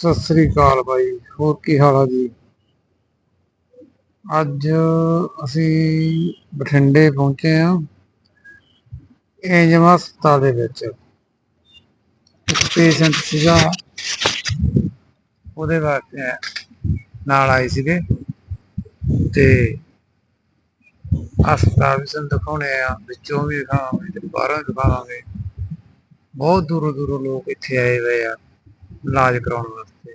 ਸਤਿ ਸ੍ਰੀ ਅਕਾਲ ਬਾਈ, ਹੋਰ ਕੀ ਹਾਲ ਆ ਜੀ? ਅੱਜ ਅਸੀਂ ਬਠਿੰਡੇ ਪਹੁੰਚੇ ਆ ਏਜਮ ਹਸਪਤਾਲ ਦੇ ਵਿੱਚ। ਇੱਕ ਪੇਸ਼ੈਂਟ ਸੀਗਾ, ਉਹਦੇ ਵਾਸਤੇ ਨਾਲ ਆਏ ਸੀਗੇ ਤੇ ਹਸਪਤਾਲ ਵੀ ਸਾਨੂੰ ਦਿਖਾਉਣੇ ਆ, ਵਿੱਚੋਂ ਵੀ ਦਿਖਾਵਾਂਗੇ ਤੇ ਬਾਹਰੋਂ ਵੀ ਦਿਖਾਵਾਂਗੇ। ਬਹੁਤ ਦੂਰੋਂ ਦੂਰੋਂ ਲੋਕ ਇੱਥੇ ਆਏ ਹੋਏ ਆ। ਇਲਾਜ ਕਰਾਉਣ ਵਾਸਤੇ।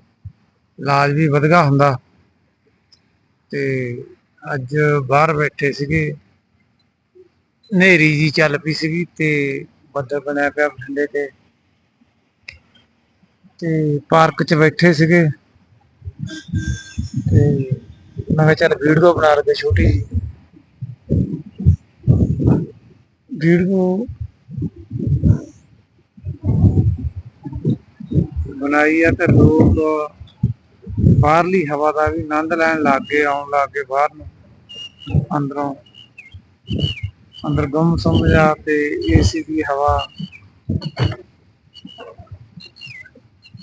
ਇਲਾਜ ਵੀ ਵਧੀਆ ਹੁੰਦਾ। ਤੇ ਅੱਜ ਬਾਹਰ ਬੈਠੇ ਸੀਗੇ। ਹਨੇਰੀ ਜੀ ਚੱਲ ਪਈ ਸੀਗੀ ਤੇ ਬੱਦਲ ਬਣਿਆ ਪਿਆ ਬਠਿੰਡੇ ਤੇ। ਤੇ ਪਾਰਕ 'ਚ ਬੈਠੇ ਸੀਗੇ। ਤੇ ਮੈਂ ਕਿਹਾ ਚੱਲ ਵੀਡੀਓ ਬਣਾ ਲਗੇ ਛੋਟੀ ਜਿਹੀ ਵੀਡੀਓ ਬਣਾਈ ਆ ਤੇ ਲੋਕ ਬਾਹਰਲੀ ਹਵਾ ਦਾ ਵੀ ਆਨੰਦ ਲੈਣ ਲੱਗ ਗਏ, ਆਉਣ ਲੱਗ ਗਏ ਬਾਹਰ ਨੂੰ। ਅੰਦਰੋਂ, ਅੰਦਰ ਗੁੰਮ ਸੁੰਮ ਜਾ ਤੇ ਏਸੀ ਦੀ ਹਵਾ।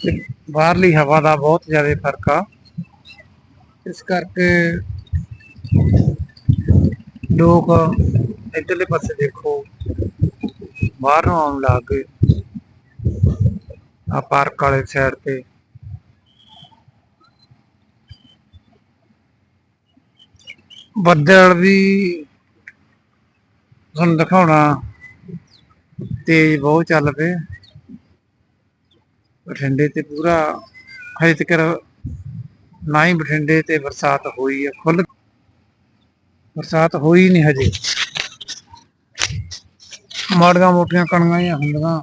ਤੇ ਬਾਹਰਲੀ ਹਵਾ ਦਾ ਬਹੁਤ ਜ਼ਿਆਦਾ ਫ਼ਰਕ ਆ। ਇਸ ਕਰਕੇ ਲੋਕ ਇੱਧਰਲੇ ਪਾਸੇ ਦੇਖੋ, ਬਾਹਰ ਨੂੰ ਆਉਣ ਲੱਗ ਗਏ। ਆ ਪਾਰਕ ਵਾਲੇ ਸਾਈਡ ਤੇ। ਬੱਦਲ ਵੀ ਤੁਹਾਨੂੰ ਦਿਖਾਉਣਾ। ਤੇਜ਼ ਬਹੁਤ ਚੱਲ ਪਏ। ਬਠਿੰਡੇ ਤੇ ਪੂਰਾ, ਹਜੇ ਤੱਕ ਨਾ ਹੀ ਬਠਿੰਡੇ ਤੇ ਬਰਸਾਤ ਹੋਈ ਹੈ ਖੁੱਲ ਬਰਸਾਤ ਹੋਈ ਨਹੀਂ ਹਜੇ। ਮਾੜੀਆਂ ਮੋਟੀਆਂ ਕਣੀਆਂ ਹੀ ਹੁੰਦੀਆਂ।